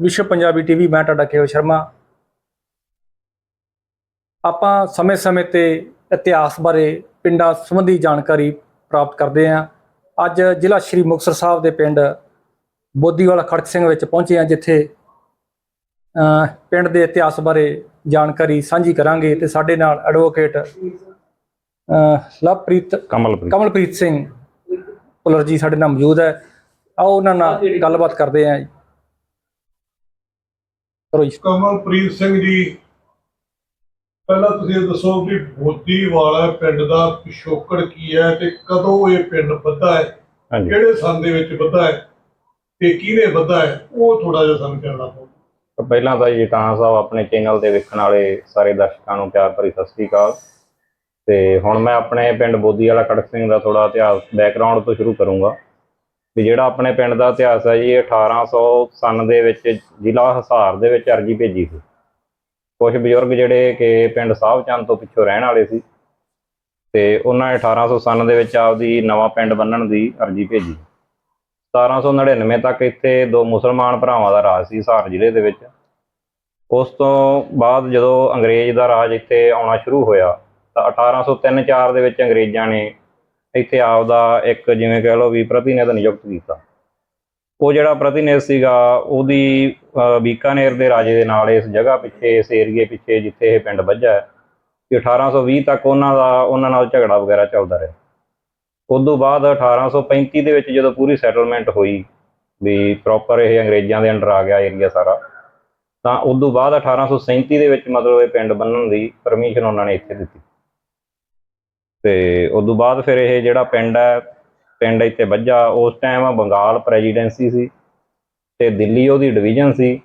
ਵਿਸ਼ਵ ਪੰਜਾਬੀ ਟੀਵੀ ਮੈਂ ਤੁਹਾਡਾ ਕੇਵਲ ਸ਼ਰਮਾ। ਆਪਾਂ ਸਮੇਂ-ਸਮੇਂ ਤੇ ਇਤਿਹਾਸ ਬਾਰੇ ਪਿੰਡਾਂ ਸੰਬੰਧੀ ਜਾਣਕਾਰੀ ਪ੍ਰਾਪਤ ਕਰਦੇ ਹਾਂ। ਅੱਜ ਜ਼ਿਲ੍ਹਾ ਸ਼੍ਰੀ ਮੁਕਤਸਰ ਸਾਹਿਬ ਦੇ ਪਿੰਡ ਬੋਦੀਵਾਲਾ ਖੜਕ ਸਿੰਘ ਵਿੱਚ ਪਹੁੰਚੇ ਹਾਂ ਜਿੱਥੇ ਪਿੰਡ ਦੇ ਇਤਿਹਾਸ ਬਾਰੇ ਜਾਣਕਾਰੀ ਸਾਂਝੀ ਕਰਾਂਗੇ ਤੇ ਸਾਡੇ ਨਾਲ ਐਡਵੋਕੇਟ ਲਵਪ੍ਰੀਤ ਕਮਲਪ੍ਰੀਤ। ਕਮਲਪ੍ਰੀਤ ਸਿੰਘ ਪੁਲਰ ਜੀ ਸਾਡੇ ਨਾਲ ਮੌਜੂਦ ਹੈ। ਆਓ ਉਹਨਾਂ ਨਾਲ ਗੱਲਬਾਤ ਕਰਦੇ ਹਾਂ। ਕਰੋ ਜੀ। ਕਮਲਪ੍ਰੀਤ ਸਿੰਘ ਜੀ ਪਹਿਲਾਂ ਤੁਸੀਂ ਦੱਸੋ ਵੀ ਬੋਦੀ ਵਾਲਾ ਪਿੰਡ ਦਾ ਪਿਛੋਕੜ ਕੀ ਹੈ ਤੇ ਕਦੋਂ ਇਹ ਪਿੰਡ ਵੱਧਾ ਹੈ? ਕਿਹੜੇ ਸੰਨ ਦੇ ਵਿੱਚ ਵੱਧਾ ਹੈ ਤੇ ਕਿਹਨੇ ਵੱਧਾ ਹੈ? ਉਹ ਥੋੜਾ ਜਿਹਾ ਸਾਨੂੰ ਕਹਿਣਾ ਪਊ। ਪਹਿਲਾਂ ਤਾਂ ਜੀ ਟਾਣਾ ਸਾਹਿਬ ਆਪਣੇ ਚੈਨਲ ਤੇ ਵੇਖਣ ਵਾਲੇ ਸਾਰੇ ਦਰਸ਼ਕਾਂ ਨੂੰ ਪਿਆਰ ਭਰੀ ਸਤਿ ਸ੍ਰੀ ਅਕਾਲ। ਤੇ ਹੁਣ ਮੈਂ ਆਪਣੇ ਪਿੰਡ ਬੋਦੀ ਵਾਲਾ ਖੜਕ ਸਿੰਘ ਦਾ ਥੋੜਾ ਇਤਿਹਾਸ ਬੈਕਗ੍ਰਾਉਂਡ ਤੋਂ ਸ਼ੁਰੂ ਕਰੂੰਗਾ। ਵੀ ਜਿਹੜਾ ਆਪਣੇ ਪਿੰਡ ਦਾ ਇਤਿਹਾਸ ਹੈ ਜੀ, ਇਹ 1800 ਸਨ ਦੇ ਵਿੱਚ ਜ਼ਿਲ੍ਹਾ ਹਿਸਾਰ ਦੇ ਵਿੱਚ ਅਰਜੀ ਭੇਜੀ ਸੀ। ਕੁਝ ਬਜ਼ੁਰਗ ਜਿਹੜੇ ਕਿ ਪਿੰਡ ਸਾਹਿਬ ਚੰਦ ਤੋਂ ਪਿੱਛੋਂ ਰਹਿਣ ਵਾਲੇ ਸੀ ਤੇ ਉਹਨਾਂ ਨੇ 1800 ਸਨ ਦੇ ਵਿੱਚ ਆਪਦੀ ਨਵਾਂ ਪਿੰਡ ਬੰਨਣ ਦੀ ਅਰਜੀ ਭੇਜੀ। 1799 ਤੱਕ ਇੱਥੇ ਦੋ ਮੁਸਲਮਾਨ ਭਰਾਵਾਂ ਦਾ ਰਾਜ ਸੀ, ਹਿਸਾਰ ਜ਼ਿਲ੍ਹੇ ਦੇ ਵਿੱਚ। ਉਸ ਤੋਂ ਬਾਅਦ ਜਦੋਂ ਅੰਗਰੇਜ਼ ਦਾ ਰਾਜ ਇੱਥੇ ਆਉਣਾ ਸ਼ੁਰੂ ਹੋਇਆ ਤਾਂ 1803-4 ਦੇ ਵਿੱਚ ਅੰਗਰੇਜ਼ਾਂ ਨੇ ਇੱਥੇ ਆਪਦਾ ਇੱਕ ਜਿਵੇਂ ਕਹਿ ਲਓ ਵੀ ਪ੍ਰਤੀਨਿਧ ਨਿਯੁਕਤ ਕੀਤਾ। ਉਹ ਜਿਹੜਾ ਪ੍ਰਤੀਨਿਧ ਸੀਗਾ, ਉਹਦੀ ਬੀਕਾਨੇਰ ਦੇ ਰਾਜੇ ਦੇ ਨਾਲ ਇਸ ਜਗ੍ਹਾ ਪਿੱਛੇ, ਇਸ ਏਰੀਏ ਪਿੱਛੇ ਜਿੱਥੇ ਇਹ ਪਿੰਡ ਵੱਜਾ ਹੈ ਕਿ 1820 ਤੱਕ ਉਹਨਾਂ ਦਾ, ਉਹਨਾਂ ਨਾਲ ਝਗੜਾ ਵਗੈਰਾ ਚੱਲਦਾ ਰਿਹਾ। ਉਸ ਤੋਂ ਬਾਅਦ 1835 ਦੇ ਵਿੱਚ ਜਦੋਂ ਪੂਰੀ ਸੈਟਲਮੈਂਟ ਹੋਈ, ਵੀ ਪ੍ਰੋਪਰ ਇਹ ਅੰਗਰੇਜ਼ਾਂ ਦੇ ਅੰਡਰ ਆ ਗਿਆ ਏਰੀਆ ਸਾਰਾ, ਤਾਂ ਉਸ ਤੋਂ ਬਾਅਦ 1837 ਦੇ ਵਿੱਚ ਮਤਲਬ ਇਹ ਪਿੰਡ ਬੰਨਣ ਦੀ ਪਰਮਿਸ਼ਨ ਉਹਨਾਂ ਨੇ ਇੱਥੇ ਦਿੱਤੀ। ਤੇ ਉਸ ਤੋਂ ਬਾਅਦ ਫਿਰ ਇਹ ਜਿਹੜਾ ਪਿੰਡ ਹੈ ਪਿੰਡ ਇੱਥੇ ਵੱਜਾ ਉਸ ਟਾਈਮ ਬੰਗਾਲ ਪ੍ਰੈਜ਼ੀਡੈਂਸੀ ਸੀ ਤੇ ਦਿੱਲੀ ਉਹਦੀ ਡਿਵੀਜ਼ਨ ਸੀ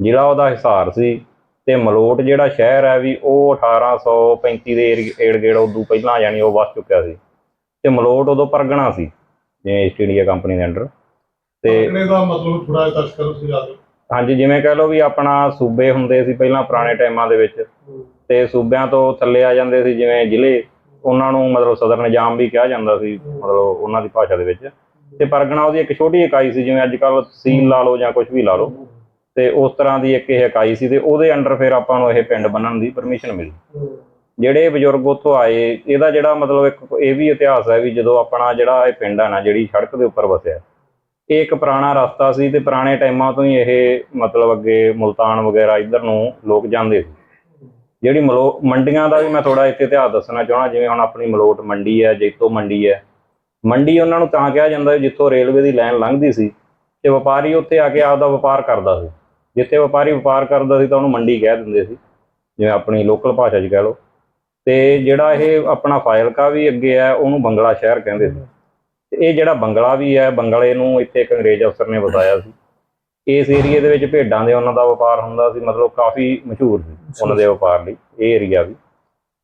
ਜ਼ਿਲ੍ਹਾ ਉਹਦਾ ਹਿਸਾਰ ਸੀ ਤੇ ਮਲੋਟ ਜਿਹੜਾ ਸ਼ਹਿਰ ਹੈ ਵੀ ਉਹ 1835 ਦੇ ਏੜ ਗੇੜ ਉਦੋਂ ਪਹਿਲਾਂ ਯਾਨੀ ਉਹ ਵਸ ਚੁੱਕਿਆ ਸੀ ਤੇ ਮਲੋਟ ਉਦੋਂ ਪਰਗਣਾ ਸੀ ਜਿਵੇਂ ਈਸਟ ਇੰਡੀਆ ਕੰਪਨੀ ਦੇ ਅੰਡਰ ਤੇ ਪਕਣੇ ਦਾ ਮਤਲਬ ਥੋੜਾ ਜਿਹਾ ਦਰਸ਼ਕਾਂ ਨੂੰ ਸਮਝਾ ਦਿਓ ਹਾਂਜੀ ਜਿਵੇਂ ਕਹਿ ਲਓ ਵੀ ਆਪਣਾ ਸੂਬੇ ਹੁੰਦੇ ਸੀ ਪਹਿਲਾਂ ਪੁਰਾਣੇ ਟਾਈਮਾਂ ਦੇ ਵਿੱਚ ਤੇ ਸੂਬਿਆਂ ਤੋਂ ਥੱਲੇ ਆ ਜਾਂਦੇ ਸੀ ਜਿਵੇਂ ਜ਼ਿਲ੍ਹੇ ਉਹਨਾਂ ਨੂੰ ਮਤਲਬ ਸਦਰ ਨਿਜ਼ਾਮ ਵੀ ਕਿਹਾ ਜਾਂਦਾ ਸੀ, ਮਤਲਬ ਉਹਨਾਂ ਦੀ ਭਾਸ਼ਾ ਦੇ ਵਿੱਚ। ਤੇ ਪਰਗਣਾ ਉਹਦੀ ਇੱਕ ਛੋਟੀ ਇਕਾਈ ਸੀ, ਜਿਵੇਂ ਅੱਜ ਕੱਲ੍ਹ ਤਹਿਸੀਲ ਲਾ ਲਓ ਜਾਂ ਕੁਝ ਵੀ ਲਾ ਲਓ। ਤੇ ਉਸ ਤਰ੍ਹਾਂ ਦੀ ਇੱਕ ਇਹ ਇਕਾਈ ਸੀ ਤੇ ਉਹਦੇ ਅੰਡਰ ਫਿਰ ਆਪਾਂ ਨੂੰ ਇਹ ਪਿੰਡ ਬੰਨਣ ਦੀ ਪਰਮਿਸ਼ਨ ਮਿਲੀ। ਜਿਹੜੇ ਬਜ਼ੁਰਗ ਉੱਥੋਂ ਆਏ, ਇਹਦਾ ਜਿਹੜਾ ਮਤਲਬ ਇੱਕ ਇਹ ਵੀ ਇਤਿਹਾਸ ਹੈ ਵੀ ਜਦੋਂ ਆਪਣਾ ਜਿਹੜਾ ਇਹ ਪਿੰਡ ਆ ਨਾ, ਜਿਹੜੀ ਸੜਕ ਦੇ ਉੱਪਰ ਵਸਿਆ, ਇਹ ਇੱਕ ਪੁਰਾਣਾ ਰਸਤਾ ਸੀ ਤੇ ਪੁਰਾਣੇ ਟਾਈਮਾਂ ਤੋਂ ਹੀ ਇਹ ਮਤਲਬ ਅੱਗੇ ਮੁਲਤਾਨ ਵਗੈਰਾ ਇੱਧਰ ਨੂੰ ਲੋਕ ਜਾਂਦੇ ਸੀ। ਜਿਹੜੀ ਮਲੋ ਮੰਡੀਆਂ ਦਾ ਵੀ ਮੈਂ ਥੋੜਾ ਇੱਥੇ ਇਤਿਹਾਸ ਦੱਸਣਾ ਚਾਹਣਾ ਜਿਵੇਂ ਹੁਣ ਆਪਣੀ ਮਲੋਟ ਮੰਡੀ ਹੈ, ਜੈਤੋ ਮੰਡੀ ਹੈ। ਮੰਡੀ ਉਹਨਾਂ ਨੂੰ ਤਾਂ ਕਿਹਾ ਜਾਂਦਾ ਜਿੱਥੋਂ ਰੇਲਵੇ ਦੀ ਲਾਈਨ ਲੰਘਦੀ ਸੀ ਤੇ ਵਪਾਰੀ ਉੱਥੇ ਆ ਕੇ ਆਪਦਾ ਵਪਾਰ ਕਰਦਾ ਸੀ। ਜਿੱਥੇ ਵਪਾਰੀ ਵਪਾਰ ਕਰਦਾ ਸੀ ਤਾਂ ਉਹਨੂੰ ਮੰਡੀ ਕਹਿ ਦਿੰਦੇ ਸੀ, ਜਿਵੇਂ ਆਪਣੀ ਲੋਕਲ ਭਾਸ਼ਾ 'ਚ ਕਹਿ ਲਓ। ਤੇ ਜਿਹੜਾ ਇਹ ਆਪਣਾ ਫਾਇਲਕਾ ਵੀ ਅੱਗੇ ਹੈ, ਉਹਨੂੰ ਬੰਗਲਾ ਸ਼ਹਿਰ ਕਹਿੰਦੇ ਸੀ। ਤੇ ਇਹ ਜਿਹੜਾ ਬੰਗਲਾ ਵੀ ਹੈ, ਬੰਗਲੇ ਨੂੰ ਇੱਥੇ ਇੱਕ ਅੰਗਰੇਜ਼ ਅਫਸਰ ਨੇ ਵਸਾਇਆ ਸੀ। ਇਸ ਏਰੀਏ ਦੇ ਵਿੱਚ ਭੇਡਾਂ ਦੇ ਉਹਨਾਂ ਦਾ ਵਪਾਰ ਹੁੰਦਾ ਸੀ ਮਤਲਬ ਕਾਫੀ ਮਸ਼ਹੂਰ ਸੀ ਉਹਨਾਂ ਦੇ ਵਪਾਰ ਲਈ ਇਹ ਏਰੀਆ ਵੀ।